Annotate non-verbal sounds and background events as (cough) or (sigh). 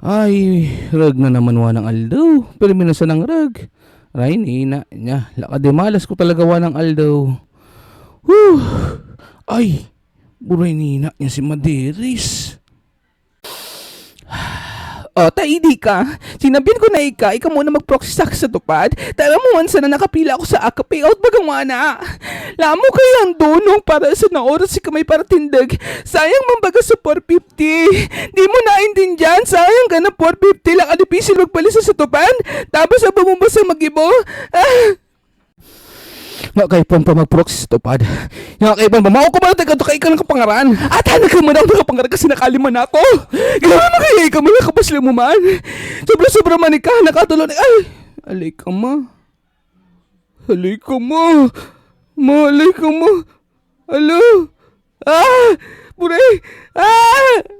Ay, rag na naman wanang aldaw. Pero minasa ng rag. Ray, nina niya. Lakad malas ko talaga wanang aldaw. Whew. Ay, buray nina niya si Madiris. (sighs) O, taidi ka. Sinabihan ko na ika, ikaw muna mag-proxy sa sa tupad. Tara mo onsa na nakapila ako sa aka payout bagang wana. Lamo kayang dunong para sa na oras si kamay para tindag. Sayang mambaga sa 450. Di mo naintindihan, sayang ka na 450 lang alipisil magpalisa sa tupan. Tapos ang bumumba sa magibo. Ah, Nga kay pang pa mag-proxy sa tupad. Nga kay pang mao ko ba taga to kay ka ng kapangaran. at hanag ka man ang nakapangarag kasi nakaliman ako. Grabe mo kaya ikaw mo nakapasli mo man. Sobra-sobra man ka, nakatulong. Ay, alay ka ma. Alay ka ma. Ma, alay ka ma. Alo. Ah! Pure! Ah!